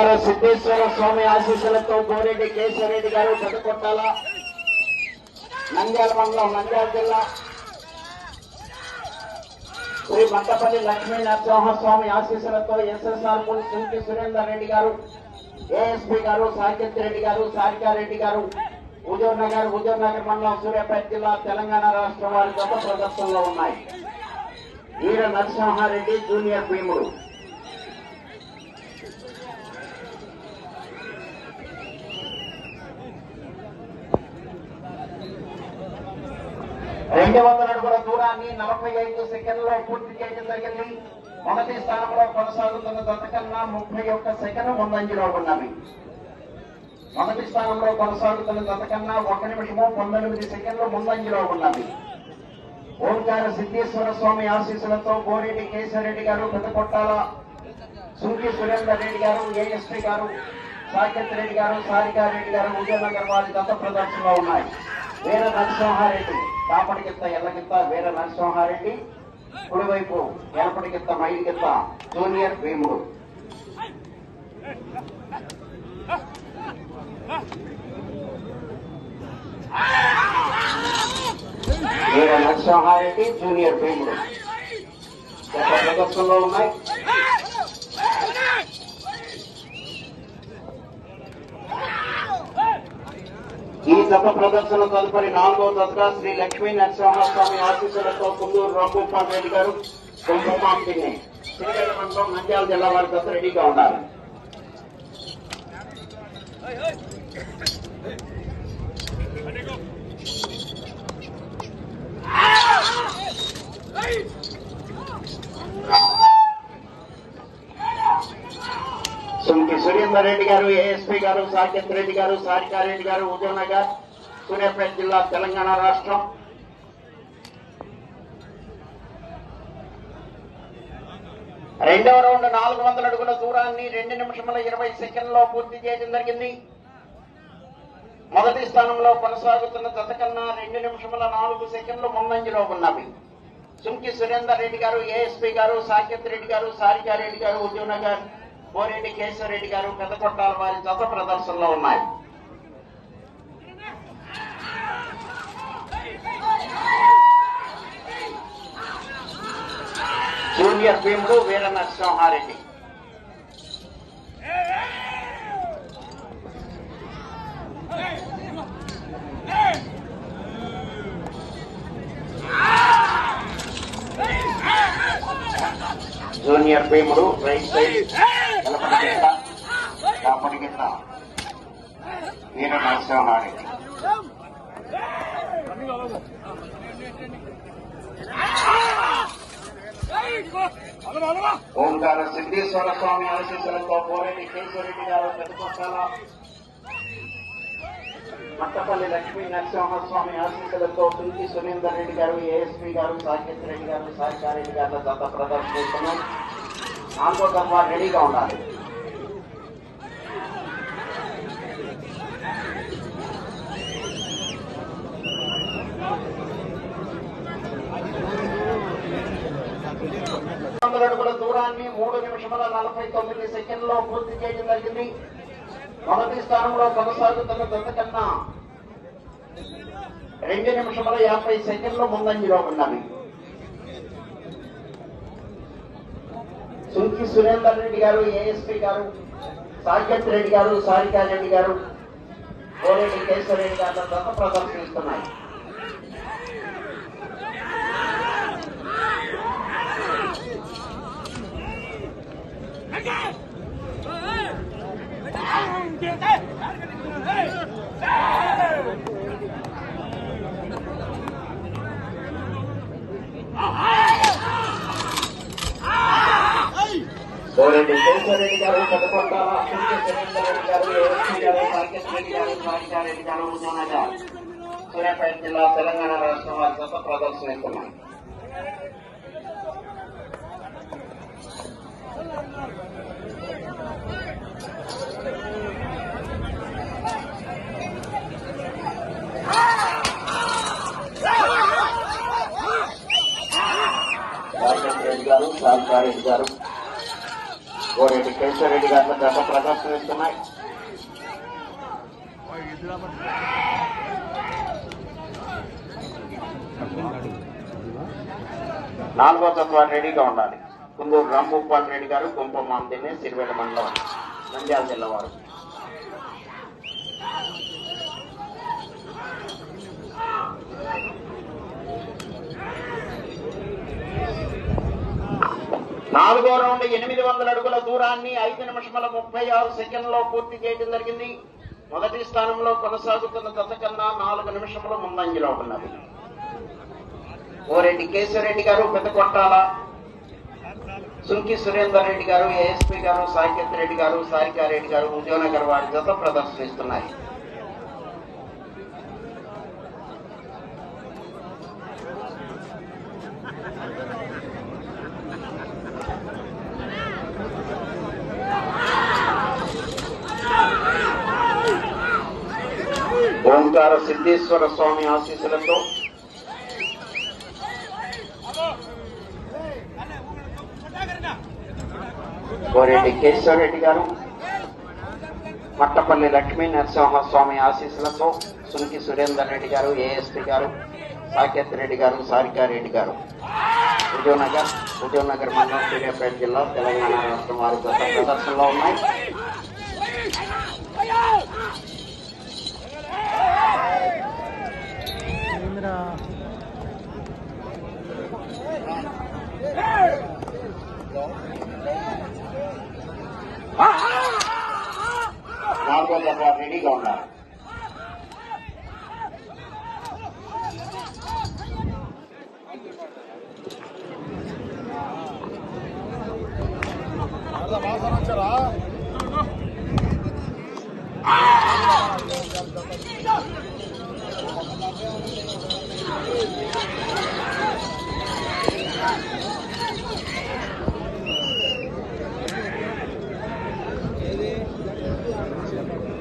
ఓంకార సిద్ధేశ్వర స్వామి ఆశీస్సులతో గోరెడ్డి కేశవరెడ్డి గారు పెదకొట్టాల నంద్యాల మండలం నంద్యాల జిల్లా. శ్రీ మంటపల్లి లక్ష్మీ నరసింహస్వామి ఆశీస్సులతో ఎస్ఎస్ఆర్ మున్ సింకి సురేందర్ రెడ్డి గారు ఏఎస్పీ గారు సాకేత్ రెడ్డి గారు సారికారెడ్డి గారు హుజూర్ నగర్ హుజూర్ నగర్ మండలం సూర్యాపేట జిల్లా తెలంగాణ రాష్ట్రం వారి గత ప్రదర్శనలో ఉన్నాయి. వీర నరసింహారెడ్డి జూనియర్ భీముడు. రెండు వందల అడుగుల దూరాన్ని నలభై ఐదు సెకండ్లో పూర్తి చేయడం జరిగింది. మొదటి స్థానంలో కొనసాగుతున్న జతకన్నా ముప్పై ఒక్క సెకండ్ ముందంజలో ఉన్నవి. మొదటి స్థానంలో కొనసాగుతున్న జతకన్నా ఒక నిమిషము పంతొమ్మిది సెకండ్లు ముందంజలో ఉన్నవి. ఓంకార సిద్ధేశ్వర స్వామి ఆశీస్సులతో గోరెడ్డి కేశవరెడ్డి గారు పెద్దకొట్టాల సూర్య సురేందర్ రెడ్డి గారు ఏఎస్పీ గారు సాకేత్ రెడ్డి గారు సారికారెడ్డి గారు విజయనగర్ వారి గత ప్రదర్శనలో ఉన్నాయి. వీర నరసింహారెడ్డి. కాపటికిత్త ఎల్లకిత్త వీర నరసింహారెడ్డి. కుడివైపు ఎనపటికిత్త మైలికిత్త జూనియర్ భీముడు. వీర నరసింహారెడ్డి జూనియర్ భీముడు. గత ప్రదర్శనలో ఉన్నాయి? ఈ ప్రదర్శన తదుపరి నాలుగో దశగా శ్రీ లక్ష్మీ నరసింహస్వామి ఆశీస్సులతో కుందూరు రాఘోపాల్ రెడ్డి గారు కుంభమాంపిని శ్రీకాకుళం మండలం నంద్యాల జిల్లా వారి దశ రెడీగా ఉండాలి సుంకి సురేందర్ రెడ్డి గారు ఏఎస్పీ గారు సాకేత్ రెడ్డి గారు సారికారెడ్డి గారు ఉదయనగర్ సూర్యాపేట జిల్లా తెలంగాణ రాష్ట్రం. రెండవ రౌండ్ నాలుగు వందల అడుగుల దూరాన్ని రెండు నిమిషముల ఇరవై సెకండ్లో పూర్తి చేయడం జరిగింది. మొదటి స్థానంలో కొనసాగుతున్న జత కన్నా రెండు నిమిషముల నాలుగు సెకండ్లు ముందంజలో ఉన్నవి. సుంకి సురేందర్ రెడ్డి గారు ఏఎస్పీ గారు సాకేత్ రెడ్డి గారు సారికారెడ్డి గారు ఉద్యోనగర్ కోరెడ్డి కేశవరెడ్డి గారు పెద్ద కొట్టాల వారి గత ప్రదర్శనలో ఉన్నాయి. జూనియర్ భీముడు వీర నరసింహారెడ్డి. జూనియర్ భీముడు రైట్ సైడ్. వీర నరసింహారెడ్డి. ఓంకార సిద్ధేశ్వర స్వామి ఆశీస్సులతో పోరెడ్డి కేశవరెడ్డి గారు పెద్దకొట్టాల మట్టపల్లి లక్ష్మీ నరసింహస్వామి ఆశీస్సులతో తుంకి సునీందర్ రెడ్డి గారు ఏఎస్పీ గారు సాకేత్ రెడ్డి గారు సాయికారెడ్డి గారు దత్త ప్రదర్శిస్తున్నాం నాలుగో తప్ప రెడీగా ఉండాలి వందల ప్రయాణాన్ని మూడు నిమిషముల నలభై తొమ్మిది సెకండ్లో పూర్తి చేయడం జరిగింది. మొదటి స్థానంలో కొనసాగుతున్న జత రెండు నిమిషముల యాభై సెకండ్లు ముందంజలో ఉన్నవి. సుంకి సురేందర్ రెడ్డి గారు ఏఎస్పీ గారు సాకేత్ రెడ్డి గారు సారికా రెడ్డి గారు కోరెడ్డి కేశవరెడ్డి గారు జత ప్రదర్శిస్తున్నాయి. కోరెడ్డి కేశవరెడ్డి గారు పెద్దకొట్టాల సుంకి గారు ఏఎస్పీ గారు సాకేత్ రెడ్డి గారు గారు సూర్యాపేట జిల్లా తెలంగాణ రాష్ట్రం వారి రెడ్డి గారు సారికా రెడ్డి గారు కోరెడ్డి కేశవరెడ్డి గారి గత ప్రదర్శనిస్తున్నాయి నాలుగో తత్వ రెడీగా ఉండాలి. కుందూరు రాంభూపాల్ రెడ్డి గారు కుంభమాందిని సిరివెల్ల మండలం నంద్యాల జిల్లా వారు. నాలుగో రౌండ్ ఎనిమిది వందల అడుగుల దూరాన్ని ఐదు నిమిషముల ముప్పై ఆరు సెకండ్లో పూర్తి చేయడం జరిగింది. మొదటి స్థానంలో కొనసాగుతున్న గత కన్నా నాలుగు నిమిషముల ముందంజలో ఉన్నది. ఓరెడ్డి కేశవరెడ్డి గారు పెద్దకొట్టాల సుంకి సురేందర్ రెడ్డి గారు ఏఎస్పీ గారు సాకేత్ రెడ్డి గారు సారికారెడ్డి గారు ఉద్యోగనగర్ వారి జత ప్రదర్శనిస్తున్నాయి ఓంకార సిద్ధేశ్వర స్వామి ఆశీస్సులతో కోరెడ్డి కేశవరెడ్డి గారు మట్టపల్లి లక్ష్మీ నరసింహస్వామి ఆశీస్సులతో సునికి సురేందర్ రెడ్డి గారు ఏఎస్పీ గారు సాకేత్ రెడ్డి గారు సారికారెడ్డి గారు. విజయనగర్ విజయనగర్ మండలం సూర్యాపేట జిల్లా తెలంగాణ రాష్ట్రం వారి ప్రదర్శనలో ఉన్నాయి. నాలుగో దఫా రెడీగా ఉన్నారు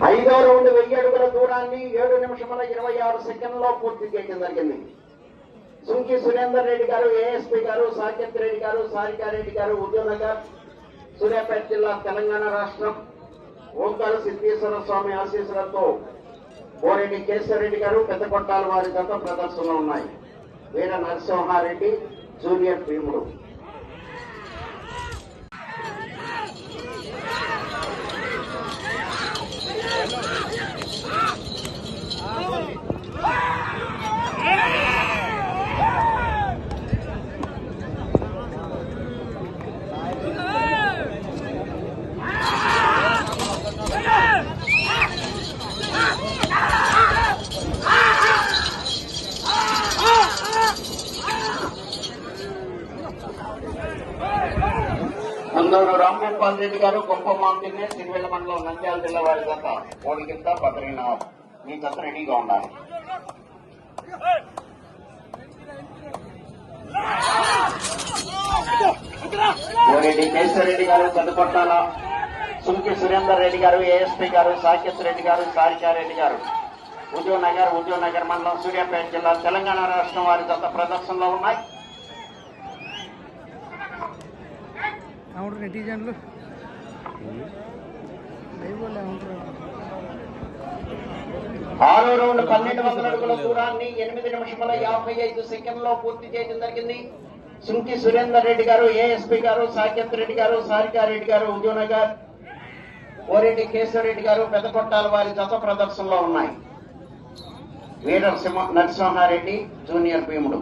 ఐదో రౌండ్ వెయ్యి అడుగుల దూరాన్ని ఏడు నిమిషముల ఇరవై ఆరు సెకండ్లో పూర్తి చేయడం జరిగింది సుంకి సురేందర్ రెడ్డి గారు ఏఎస్పీ గారు సాకేత్ రెడ్డి గారు సారికారెడ్డి గారు ఉదయనగర్ సూర్యాపేట జిల్లా తెలంగాణ రాష్ట్రం ఓంకార సిద్ధేశ్వర స్వామి ఆశీస్సులతో కోరెడ్డి కేశవరెడ్డి గారు పెద్ద కొట్టాల వారి గత ప్రదర్శనలో ఉన్నాయి. వీర నరసింహారెడ్డి జూనియర్ భీముడు. కొందరు రెడ్డి గారు గొప్పమాంతిని సిరివెల్ల మండలం నంద్యాల జిల్లా వారి జత. ఓడికింత బద్రీనాథ్ మీ జత రెడీగా ఉండాలి. కోరెడ్డి కేశవరెడ్డి గారు పెద్దకొట్టాల సుంకి సురేందర్ రెడ్డి గారు ఏఎస్పీ గారు సాకేత్ రెడ్డి గారు సారికారెడ్డి గారు. ఉద్యోగ్ నగర్ ఉద్యోగ్ నగర్ మండలం సూర్యాపేట జిల్లా తెలంగాణ రాష్ట్రం వారి గత ప్రదర్శనలో ఉన్నాయి. అవును నెటిజన్లు. లైవ్ వాళ్ళు ఏమంటారు ఆరో రౌండ్ పన్నెండు వందల అడుగుల దూరాన్ని ఎనిమిది నిమిషముల యాభై ఐదు సెకండ్లో పూర్తి చేయడం జరిగింది. సుంకి సురేందర్ రెడ్డి గారు ఏఎస్పీ గారు సాకేత్ రెడ్డి గారు సారికారెడ్డి గారు ఉద్యోనగర్ ఓరెడ్డి కేశవరెడ్డి గారు పెద్దకొట్టాల వారి జత ప్రదర్శనలో ఉన్నాయి. వీర సింహ నరసింహారెడ్డి జూనియర్ భీముడు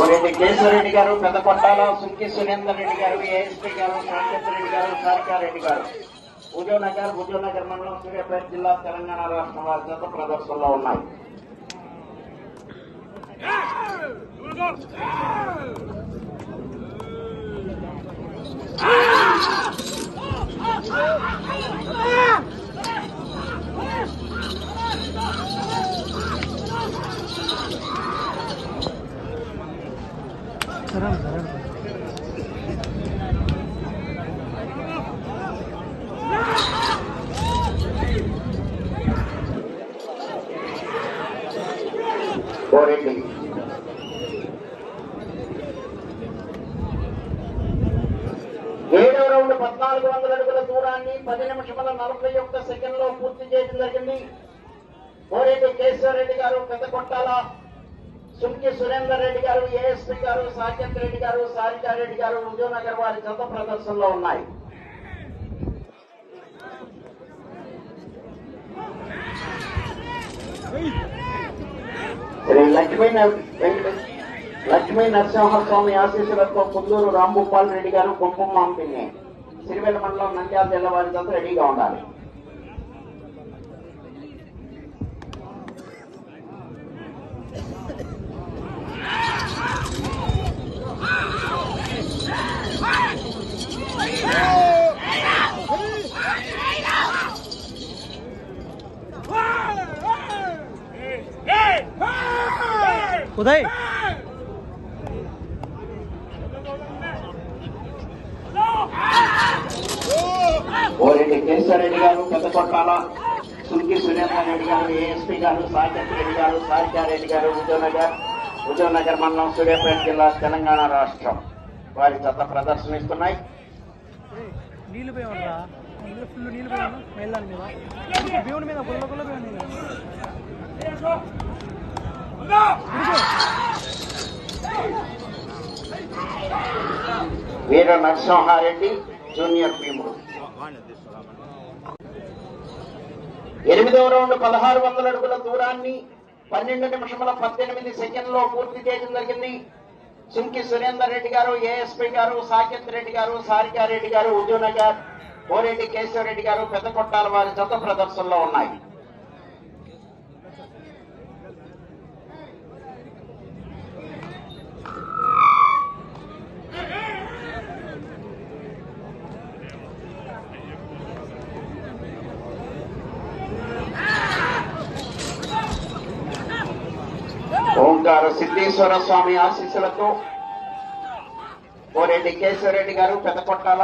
ఓరెడ్డి కేశవరెడ్డి గారు పెద్దకొట్టాల సుంకి సురేందర్ రెడ్డి గారు ఏఎస్పీ గారు సాకేత్ రెడ్డి గారు సారికారెడ్డి గారు ఉదయనగర్ ఉదయనగర్ మండలం సూర్యాపేట జిల్లా తెలంగాణ రాష్ట్రం వారి జత ప్రదర్శనలో ఉన్నాయి సరే అన్న, సరే ఏడవ రౌండ్ పద్నాలుగు వందల అడుగుల దూరాన్ని పది నిమిషముల నలభై ఒక్క సెకండ్లో పూర్తి చేయడం జరిగింది. కోరేటి కేశవరెడ్డి గారు పెద్ద కొట్టాల సుంకి సురేందర్ రెడ్డి గారు ఏఎస్పీ గారు సాకేత్ రెడ్డి గారు సారికారెడ్డి గారు ఉద్యోగనగర్ వారి చెత్త ప్రదర్శనలో ఉన్నాయి. శ్రీ లక్ష్మీ లక్ష్మీ నరసింహస్వామి ఆశీస్సులతో పుత్తూరు రాంభూపాల్ రెడ్డి గారు కుంభం పంపిణీ సిరివెల్ల మండలం నంద్యాల జిల్లా వారి చెత్త రెడీగా ఉండాలి. ఉదయ్. ఓరెడ్డి కేశవరెడ్డి గారు పెద్ద కొట్టాల సుంకి సురేందర్ రెడ్డి గారు ఏఎస్పీ గారు సాకేత్ రెడ్డి గారు సారికారెడ్డి గారు ఉదయనగర్ ఉదయనగర్ మండలం సూర్యాపేట జిల్లా తెలంగాణ రాష్ట్రం. వారి జత ప్రదర్శనిస్తున్నాయి. నీళ్ళు నీళ్ళు ఫుల్ నీళ్ళు పోయాను మీద వీర నరసింహారెడ్డి జూనియర్ భీముడు. ఎనిమిదవ రౌండ్ పదహారు వందల అడుగుల దూరాన్ని పన్నెండు నిమిషముల పద్దెనిమిది సెకండ్లో పూర్తి చేయడం జరిగింది. సుంకి సురేందర్ రెడ్డి గారు ఏఎస్పీ గారు సాకేత్ రెడ్డి గారు సారికారెడ్డి గారు ఉద్యోనగర్ కోరెడ్డి కేశవరెడ్డి గారు పెద్ద కొట్టాల వారి జత ప్రదర్శనలో ఉన్నాయి. ఓంకార స్వామి ఆశీస్సులతో కోరెడ్డి కేశవరెడ్డి గారు పెద్ద కొట్టాల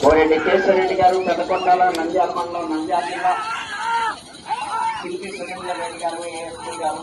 కోరెడ్డి కేశవరెడ్డి గారు పెద్ద కొట్టాల నంద్యాల మండలం నంద్యాల జిల్లా. శిల్పి సురేంద్ర రెడ్డి గారు ఏఎస్పీ గారు.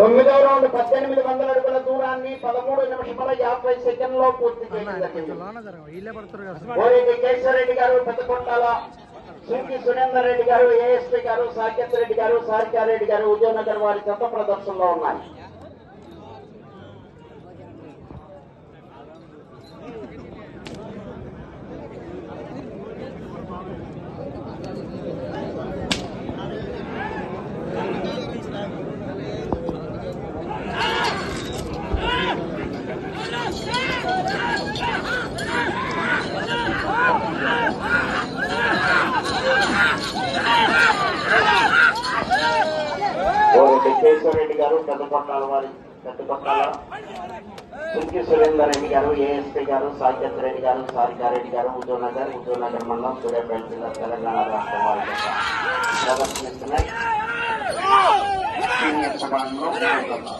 తొమ్మిదవ రౌండ్ పద్దెనిమిది వందల అడుగుల దూరాన్ని పదమూడు నిమిషముల యాభై సెకండ్లో పూర్తి చేయడం కేశవరెడ్డి గారు పెద్దకొట్టాల సింకి సురేందర్ రెడ్డి గారు ఏఎస్పీ గారు సాకేత్ రెడ్డి గారు సారికారెడ్డి గారు ఉద్యోగనగర్ వారి జత ప్రదర్శనలో ఉన్నాయి కోరెడ్డి కేశవరెడ్డి గారు పెద్దకొట్టాల వారి పెద్దకొట్టాల సింకి సురేందర్ రెడ్డి గారు ఏఎస్పీ గారు సాకేత్ రెడ్డి గారు సారికారెడ్డి గారు ఉద్యోగనగర్ ఉద్యోగనగర్ మండలం సూర్యాపేట జిల్లా తెలంగాణ రాష్ట్రం వారి జత ప్రదర్శనిస్తున్నాయి సీనియర్ సభలో పాల్గొన్నారు.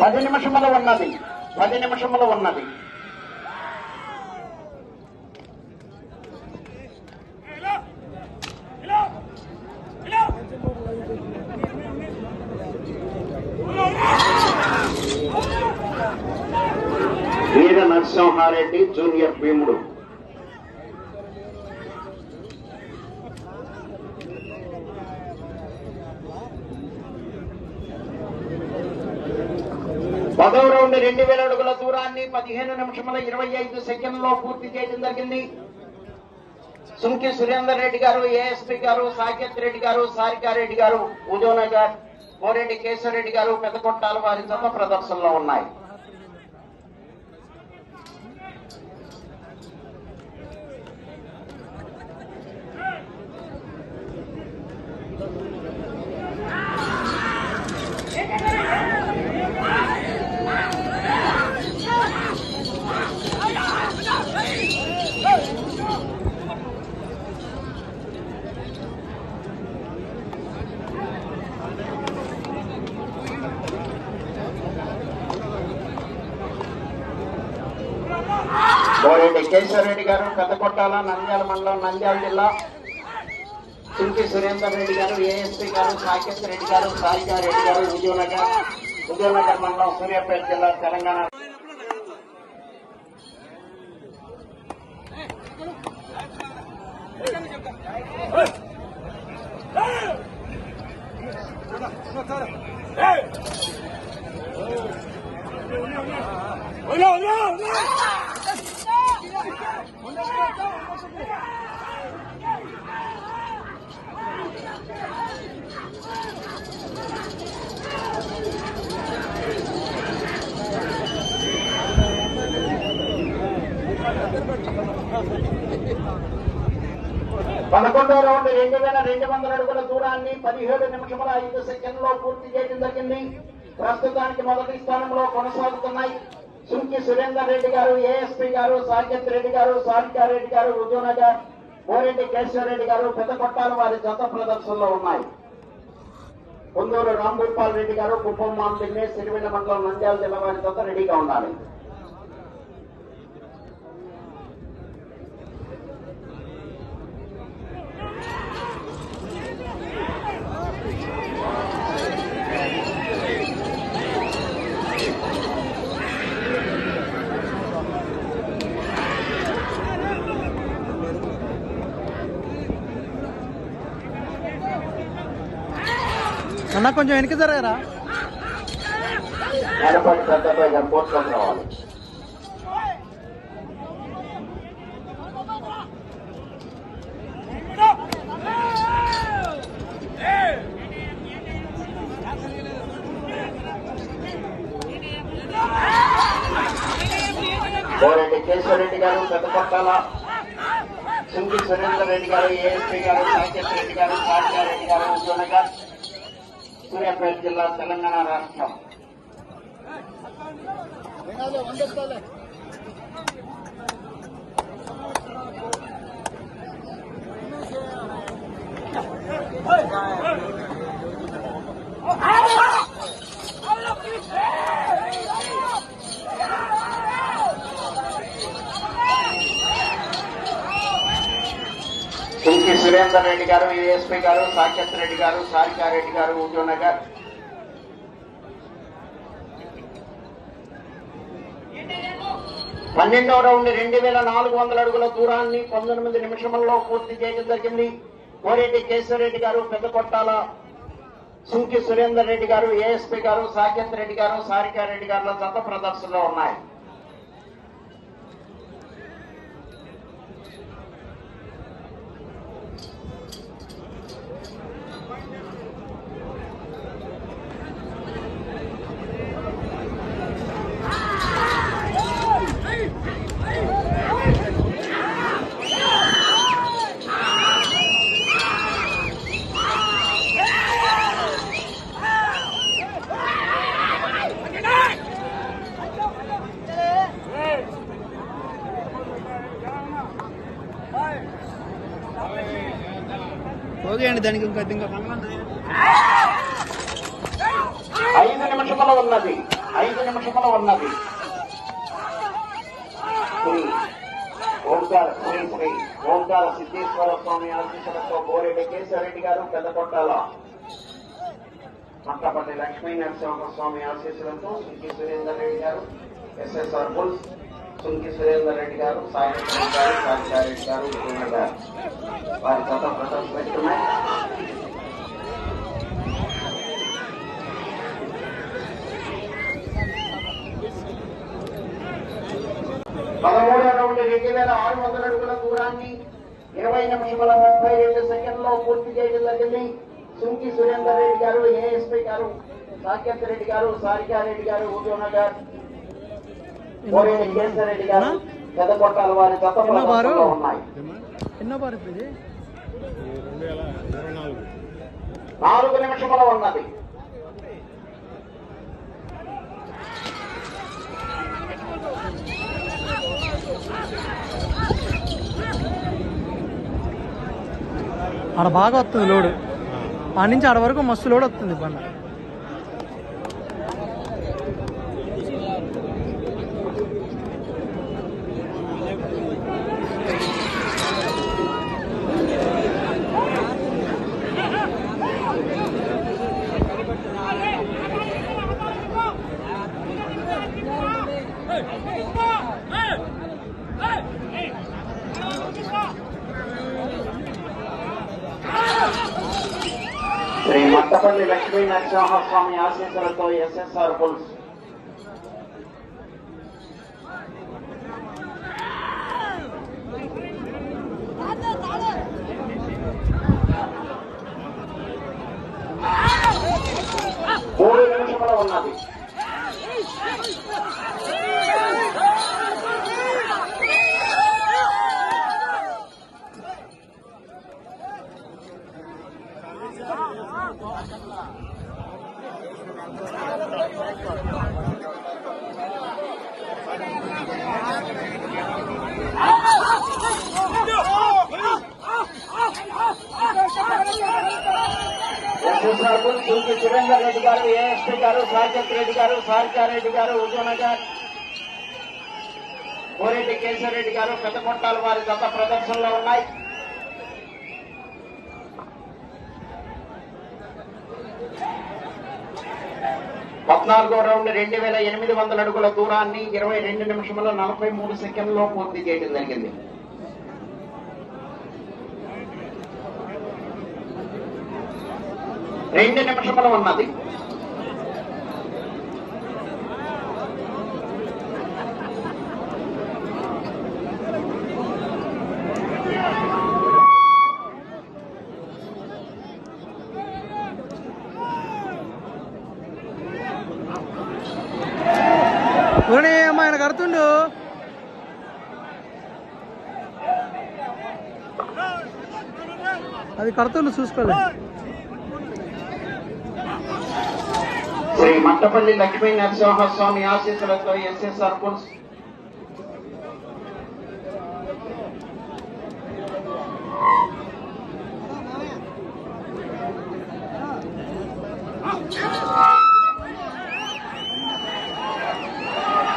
పది నిమిషములు ఉన్నది పది నిమిషములు ఉన్నది రెడ్డి జూనియర్ భీముడు. పదవ రౌండ్ రెండు వేల అడుగుల దూరాన్ని పదిహేను నిమిషముల ఇరవై ఐదు సెకండ్లో పూర్తి చేయడం జరిగింది. సుంకి సురేందర్ రెడ్డి గారు ఏఎస్పీ గారు సాకేత్ రెడ్డి గారు సారికారెడ్డి గారు ఉదయనగర్ కోరెడ్డి కేశవరెడ్డి గారు పెద్దకొట్టాల వారి జత ప్రదర్శనలో ఉన్నాయి కోరెడ్డి కేశవరెడ్డి కోటాల నంద్యాల మండలం నంద్యాల జిల్లా చుంకి సురేందర్ రెడ్డి గారు ఏఎస్పీ గారు సాకేత్ రెడ్డి గారు సారికా రెడ్డి గారు విజయనగర్ విజయనగర్ మండలం సూర్యాపేట జిల్లా తెలంగాణ పదకొండో రౌండ్ రెండు వేల రెండు వందల అడుగుల దూరాన్ని పదిహేడు నిమిషముల ఐదు సెకండ్లో పూర్తి చేయడం జరిగింది. ప్రస్తుతానికి మొదటి స్థానంలో కొనసాగుతున్నాయి. సుంకి సురేందర్ రెడ్డి గారు ఏఎస్పీ గారు సాకేత్ రెడ్డి గారు సారికా రెడ్డి గారు ఉదయనగర్ కోరెడ్డి కేశవరెడ్డి గారు పెద్ద పెద్దకొట్టాలు వారి జత ప్రదర్శనలో ఉన్నాయి. కొందూరు రాంగోపాల్ రెడ్డి గారు కుప్పం మాంపిన్నే సిరివెన్న మండలం నంద్యాల జిల్లా వారి జత రెడీగా ఉండాలి. అన్న కొంచెం వెనక్కి జరగరా? కోరెడ్డి కేశవరెడ్డి గారు పెద్దపట్టాల సింగి సురేందర్ రెడ్డి గారు ఏఎస్పీ గారు సాకేత్ రెడ్డి గారు రెడ్డి గారు ఉద్యోనగర్ సూర్యాపేట జిల్లా తెలంగాణ రాష్ట్రం Hey! సింకి సురేందర్ రెడ్డి గారు విఎస్పీ గారు సాకేత్ రెడ్డి గారు సారికారెడ్డి గారు ఉద్యోనగర్ పన్నెండవ రౌండ్ రెండు వేల నాలుగు వందల అడుగుల దూరాన్ని పంతొమ్మిది నిమిషంలో పూర్తి చేయడం జరిగింది. కోరెడ్డి కేశవరెడ్డి గారు పెద్దకొట్టాల సుంకి సురేందర్ రెడ్డి గారు ఏఎస్పీ గారు సాకేత్ రెడ్డి గారు సారికారెడ్డి గారుల జత ప్రదర్శనలో ఉన్నాయి. దానికి ఇంకా ఇంకా ఐదు నిమిషముల ఉన్నది. ఐదు నిమిషముల ఉన్నది. ఓంకార శ్రీ శ్రీ ఓంకార సిద్ధేశ్వర స్వామి ఆశీస్సులతో బోరెడ్డి కేశవరెడ్డి గారు పెద్దకొట్టాల మట్టపల్లి లక్ష్మీ నరసింహ స్వామి ఆశీస్సులతో సిద్ధి సురేందర్ రెడ్డి గారు ఎస్ఎస్ఆర్ బుల్స్ సుంకి సురేందర్ రెడ్డి గారు సాయి గారు సాయి గారు విజయనగర్ గారు. వారి గత ప్రదర్శిస్తున్నాయి పదమూడవ రౌండ్ రెండు వేల ఆరు వందల అడుగుల దూరాన్ని ఇరవై నిమిషముల ముప్పై రెండు సెకండ్లో పూర్తి చేయడం జరిగింది. సుంకి సురేందర్ రెడ్డి గారు ఏఎస్పీ గారు సాకేత్ రెడ్డి గారు సారికారెడ్డి గారు ఉద్యోగ గారు ఎన్నో ఎన్నో ఇది? నాలుగు నిమిషముల ఉన్నది. ఆడ బాగా వస్తుంది లోడ్. ఆ నుంచి ఆడ వరకు మస్తు లోడ్ వస్తుంది బండ. లక్ష్మీ నరసింహస్వామి ఆశీస్సులతో ఎస్ఎస్ఆర్ పుల్స్ మూడు నిమిషముల ఉన్నది ఎస్ఎస్ఆర్ పుల్స్ దుర్గి సురేందర్ రెడ్డి గారు ఏఎస్పీ గారు సాకేత్ రెడ్డి గారు సారికారెడ్డి గారు ఉద్యోనగర్ కోరెడ్డి కేశర్ రెడ్డి గారు పెద్దకొట్టాల వారి గత ప్రదర్శనలో ఉన్నాయి పద్నాలుగో రౌండ్ రెండు వేల ఎనిమిది వందల అడుగుల దూరాన్ని ఇరవై రెండు నిమిషముల నలభై మూడు సెకండ్లో పూర్తి చేయడం జరిగింది. రెండు నిమిషములు ఉన్నది. అది కడుతుండు చూసుకోలే. శ్రీ మట్టపల్లి లక్ష్మీ నరసింహస్వామి ఆశీస్సులతో ఎస్ఎస్ఆర్ పుల్స్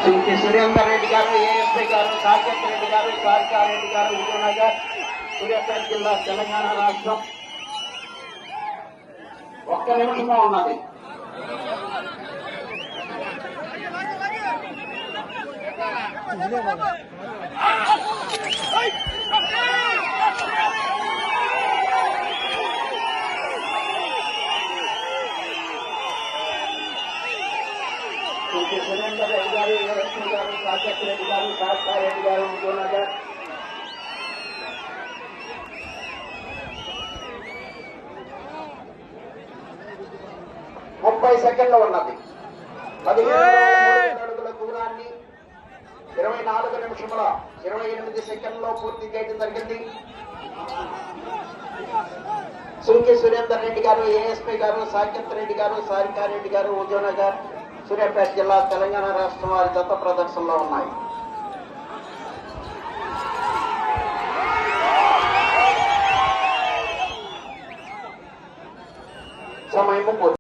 శ్రీ సురేందర్ రెడ్డి గారు ఏఎస్పీ గారు సాకేత్ రెడ్డి గారు సారికారెడ్డి గారు విజయనగర్. సూర్యాపేట జిల్లా తెలంగాణ రాష్ట్రం ఒక్క నిమిషంలో ఉన్నది శ్రీ సురేందర్ రెడ్డి గారు ఏఎస్పీ గారు సాకేత్ రెడ్డి గారు సారికారెడ్డి గారు విజయనగర్ సెకండ్లు ఉన్నది. పదిహేను అడుగుల దూరాన్ని ఇరవై నాలుగు నిమిషముల ఇరవై ఎనిమిది సెకండ్లో పూర్తి చేయడం జరిగింది. సుంకి సురేందర్ రెడ్డి గారు ఏఎస్పీ గారు సాకేత్ రెడ్డి గారు సారికారెడ్డి గారు ఉద్యోనగర్ సూర్యాపేట జిల్లా తెలంగాణ రాష్ట్రం వారి దత్త ప్రదర్శనలో ఉన్నాయి.